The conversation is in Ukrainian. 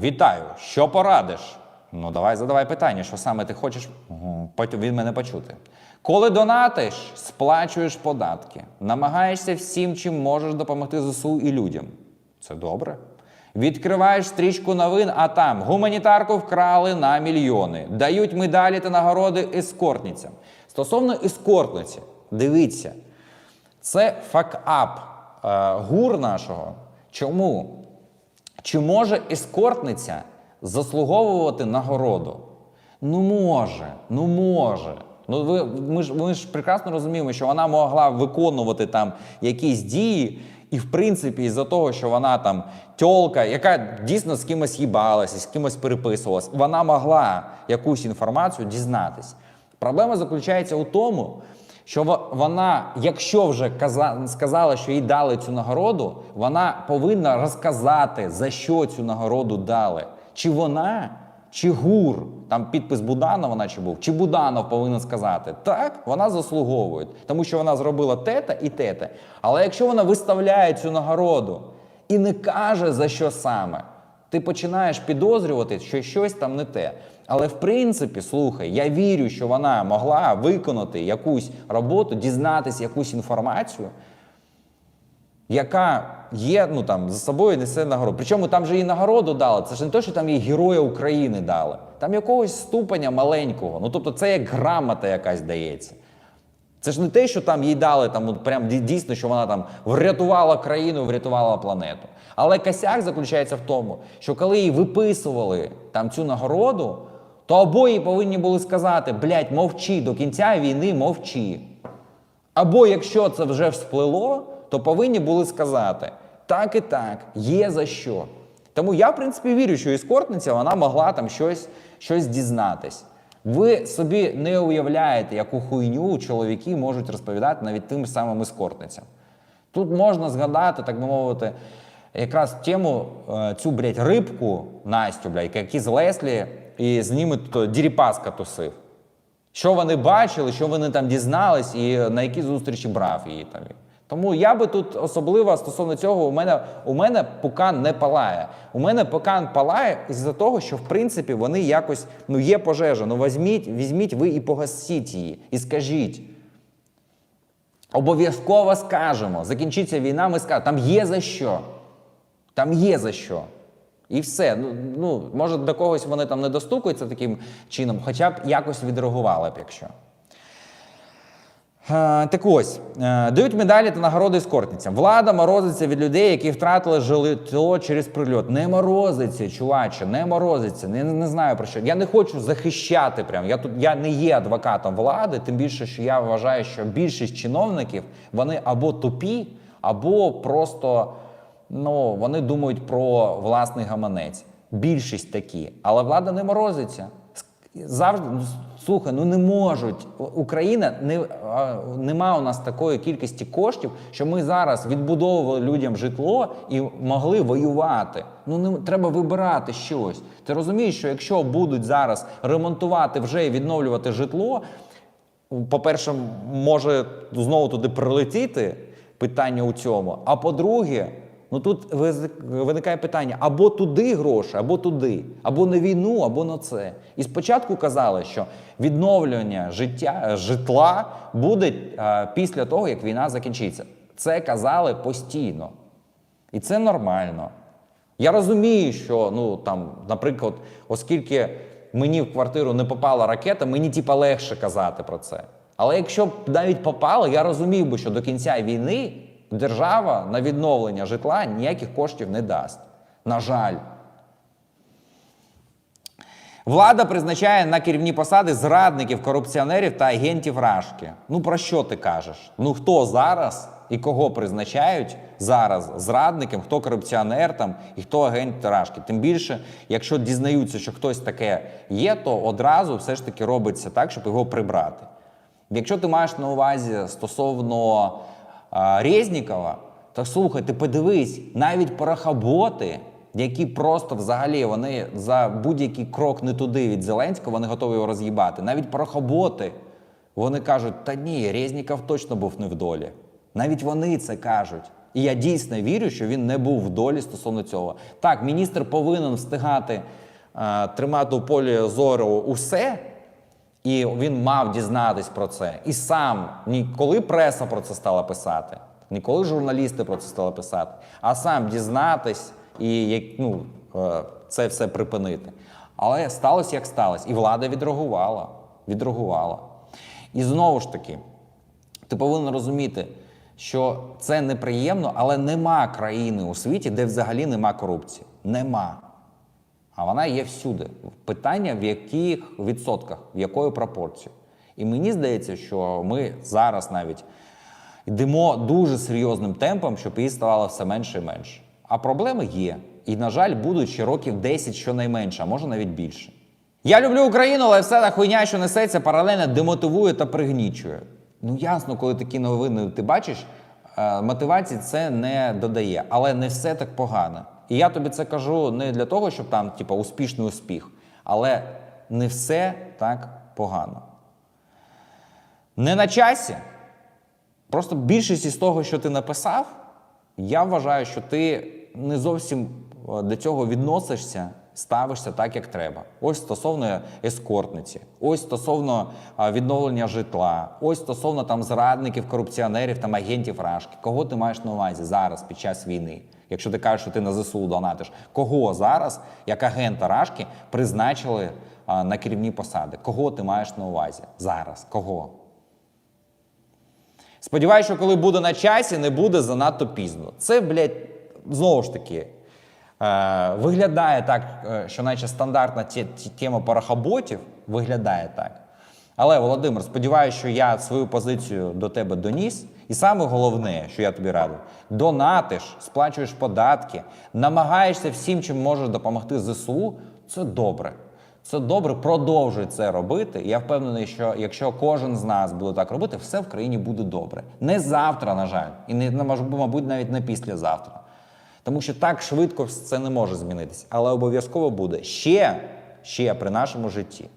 Вітаю! Що порадиш? Ну, давай задавай питання, що саме ти хочеш від мене почути. Коли донатиш, сплачуєш податки, намагаєшся всім, чим можеш допомогти ЗСУ і людям. Це добре. Відкриваєш стрічку новин, а там гуманітарку вкрали на мільйони. Дають медалі та нагороди ескортницям. Стосовно ескортниці, дивіться, це факап е, гур нашого. Чому? Чи може ескортниця заслуговувати нагороду? Ну може, ну може. Ну ви ми ж ми ж прекрасно розуміємо, що вона могла виконувати там якісь дії, і в принципі, із-за того, що вона там тьолка, яка дійсно з кимось їбалася, з кимось переписувалась, вона могла якусь інформацію дізнатись. Проблема заключається у тому, що вона, якщо вже сказала, що їй дали цю нагороду, вона повинна розказати, за що цю нагороду дали. Чи вона, чи гур, там підпис Буданова, наче був, чи Буданов повинен сказати, так, вона заслуговує, тому що вона зробила тета і тете. Але якщо вона виставляє цю нагороду і не каже, за що саме, ти починаєш підозрювати, що щось там не те. Але в принципі, слухай, я вірю, що вона могла виконати якусь роботу, дізнатися якусь інформацію, яка є, ну там за собою несе нагороду. Причому там же їй нагороду дали. Це ж не те, що там їй Героя України дали. Там якогось ступеня маленького. Ну тобто, це як грамота якась дається. Це ж не те, що там їй дали там от прям дійсно, що вона там врятувала країну, врятувала планету. Але косяк заключається в тому, що коли їй виписували там цю нагороду, то обоє повинні були сказати: блядь, мовчи до кінця війни, мовчи. Або якщо це вже всплило, то повинні були сказати так і так, є за що. Тому я, в принципі, вірю, що ескортниця вона могла там щось, щось дізнатись. Ви собі не уявляєте, яку хуйню чоловіки можуть розповідати навіть тим самим ескортницям. Тут можна згадати, так би мовити, якраз тему е, цю, блядь, рибку Настю, блядь, які з Леслі і з ними Діріпаска тусив. Що вони бачили, що вони там дізнались, і на які зустрічі брав її там. Тому я би тут особливо стосовно цього, у мене у мене пукан не палає. У мене пукан палає із-за того, що в принципі вони якось ну є пожежа. Ну візьміть, візьміть ви і погасіть її, і скажіть. Обов'язково скажемо. Закінчиться війна, ми скажемо, там є за що. Там є за що. І все. Ну, ну, може, до когось вони там не достукаються таким чином, хоча б якось відреагували б, якщо. Е, Так ось, е, дають медалі та нагороди ескортницям. Влада морозиться від людей, які втратили житло через прильот. Не морозиться, чуваче, не морозиться. Не, не знаю про що. Я не хочу захищати. Прям. Я тут я не є адвокатом влади, тим більше, що я вважаю, що більшість чиновників вони або тупі, або просто ну, вони думають про власний гаманець. Більшість такі. Але влада не морозиться. Завжди ну, слухай, ну не можуть. Україна не нема у нас такої кількості коштів, що ми зараз відбудовували людям житло і могли воювати. Ну не треба вибирати щось. Ти розумієш, що якщо будуть зараз ремонтувати вже і відновлювати житло, по-перше, може знову туди прилетіти питання у цьому. А по-друге, ну тут виникає питання: або туди гроші, або туди, або на війну, або на це. І спочатку казали, що відновлення життя, житла буде е, після того, як війна закінчиться. Це казали постійно. І це нормально. Я розумію, що, ну там, наприклад, оскільки мені в квартиру не попала ракета, мені типа легше казати про це. Але якщо б навіть попало, я розумів би, що до кінця війни держава на відновлення житла ніяких коштів не дасть. На жаль. Влада призначає на керівні посади зрадників, корупціонерів та агентів Рашки. Ну про що ти кажеш? Ну хто зараз і кого призначають зараз зрадником, хто корупціонер там і хто агент Рашки? Тим більше, якщо дізнаються, що хтось таке є, то одразу все ж таки робиться так, щоб його прибрати. Якщо ти маєш на увазі стосовно Резнікова, то слухай, ти подивись, навіть порохоботи, які просто взагалі вони за будь-який крок не туди від Зеленського, вони готові його роз'їбати. Навіть порохоботи, вони кажуть, та ні, Резніков точно був не в долі. Навіть вони це кажуть. І я дійсно вірю, що він не був в долі стосовно цього. Так, міністр повинен встигати е, тримати у полі зору усе, і він мав дізнатись про це. І сам ніколи преса про це стала писати, ніколи журналісти про це стали писати, а сам дізнатись і ну, е, це все припинити. Але сталося як сталося. І влада відреагувала. відреагувала. І знову ж таки, ти повинен розуміти, що це неприємно, але нема країни у світі, де взагалі нема корупції. Нема. А вона є всюди. Питання в яких відсотках, в якої пропорції. І мені здається, що ми зараз навіть йдемо дуже серйозним темпом, щоб її ставало все менше і менше. А проблеми є. І, на жаль, будуть ще років 10 щонайменше, а може навіть більше. Я люблю Україну, але все та хуйня, що несеться, паралельно демотивує та пригнічує. Ну ясно, коли такі новини ти бачиш, е, мотивації це не додає, але не все так погано. І я тобі це кажу не для того, щоб там, типу, успішний успіх, але не все так погано. Не на часі. Просто більшість із того, що ти написав, я вважаю, що ти не зовсім е, до цього відносишся, ставишся так, як треба. Ось стосовно ескортниці, ось стосовно відновлення житла, ось стосовно там зрадників, корупціонерів, там агентів Рашки. Кого ти маєш на увазі зараз під час війни? Якщо ти кажеш, що ти на ЗСУ донатиш, кого зараз, як агента Рашки, призначили а, на керівні посади? Кого ти маєш на увазі зараз? Кого? Сподіваюся, що коли буде на часі, не буде занадто пізно. Це, блядь, знову ж таки, виглядає так, е, що наче стандартна тема парахоботів виглядає так. Але, Володимир, сподіваюся, що я свою позицію до тебе доніс. І саме головне, що я тобі радив, донатиш, сплачуєш податки, намагаєшся всім, чим можеш допомогти ЗСУ. Це добре. Це добре, продовжуй це робити. Я впевнений, що якщо кожен з нас буде так робити, все в країні буде добре. Не завтра, на жаль, і не мабуть, навіть не післязавтра. Тому що так швидко це не може змінитися, але обов'язково буде ще, ще при нашому житті.